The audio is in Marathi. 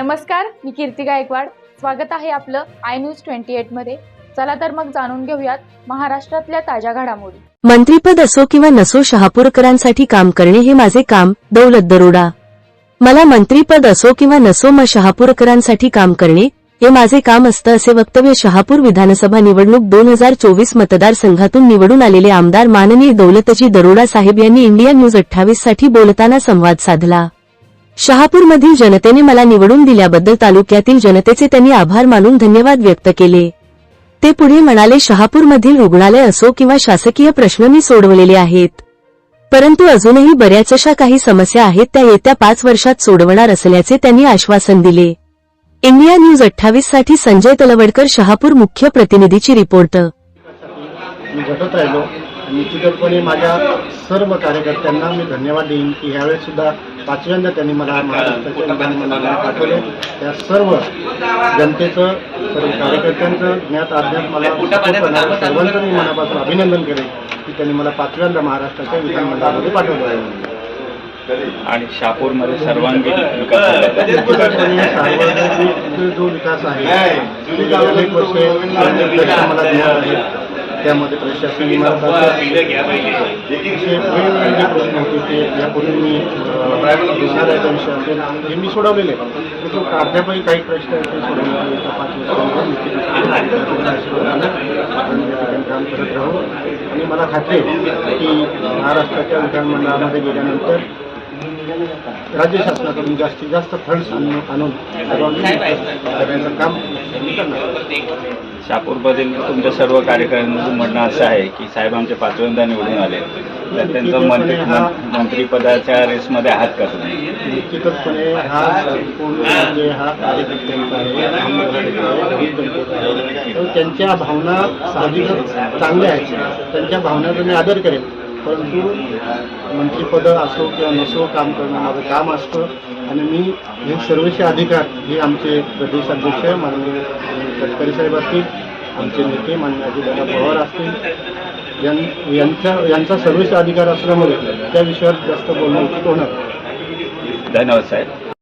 नमस्कार मी कीर्ती गायकवाड. स्वागत आहे आपलं आय न्यूज ट्वेंटी एटमध्ये. चला तर मग जाणून घेऊयात महाराष्ट्रातल्या ताज्या घडामोडी. मंत्रीपद असो किंवा नसो शहापूरकरांसाठी काम करणे हे माझे काम दौलत दरोडा. मला मंत्रीपद असो किंवा नसो म शहापूरकरांसाठी काम करणे हे माझे काम असतं असे वक्तव्य शहापूर विधानसभा निवडणूक दोन हजार चोवीस मतदारसंघातून निवडून आलेले आमदार माननीय दौलतजी दरोडा साहेब यांनी इंडिया न्यूज अठ्ठावीससाठी बोलताना संवाद साधला. शहापूरमधील जनतेने मला निवडून दिल्याबद्दल तालुक्यातील जनतेचे त्यांनी आभार मानून धन्यवाद व्यक्त केले. ते पुढे म्हणाले शहापूरमधील रुग्णालय असो किंवा शासकीय प्रश्न मी सोडवलेले आहेत. परंतु अजूनही बऱ्याच अशा काही समस्या आहेत त्या येत्या पाच वर्षात सोडवणार असल्याचे त्यांनी आश्वासन दिले. इंडिया न्यूज अठ्ठावीससाठी संजय तलवडकर शहापूर मुख्य प्रतिनिधीची रिपोर्ट. निश्चितपणे माझ्या सर्व कार्यकर्त्यांना मी धन्यवाद देईन की ह्यावेळेस सुद्धा पाचव्यांदा त्यांनी मला महाराष्ट्राच्या विधानमंडळाला पाठवले. त्या सर्व जनतेचं सर्व कार्यकर्त्यांचं ज्ञात अज्ञात मला सर्वांचं मी मनापासून अभिनंदन करेन की त्यांनी मला पाचव्यांदा महाराष्ट्राच्या विधानमंडळामध्ये पाठवलं आहे आणि शहापूरमध्ये सर्वांगीण विकास जो विकास आहे अनेक वर्षे मला आहे. त्यामध्ये प्रशासन वेगवेगळे प्रश्न होते ते यापूर्वी मी विषय हे मी सोडवलेले. अद्यापही काही प्रश्न काम करत राहू. आणि मला खात्री आहे की महाराष्ट्राच्या विधानमंडळामध्ये गेल्यानंतर राज्य शासनाकडून जास्तीत जास्त फंड्स आणून काम शहापूरमधील तुमच्या सर्व कार्यकर्त्यांचं म्हणणं असं आहे की साहेब आमचे पाचव्यांदा निवडून आले. तर त्यांचं मंत्री मं- मंत्रिपदाच्या रेसमध्ये आहात का तुम्ही? निश्चितचपणे हा पूर्ण म्हणजे हा कार्यकर्त्यांचा आहे. त्यांच्या भावना साहजिकच चांगल्या आहेत. त्यांच्या भावनाचा मी आदर करेन परंतु मंत्रिपद असो किंवा नसो काम करणं माझं काम असतं. आणि मी हे सर्वचे अधिकार हे आमचे प्रदेशाध्यक्ष माननीय गडकरी साहेब असतील आमचे नेते माननीय अजितदादा पवार असतील यां- यांच्या यांचा सर्वच अधिकार असल्यामुळे त्या विषयावर जास्त बोलणं उचित होणार. धन्यवाद साहेब.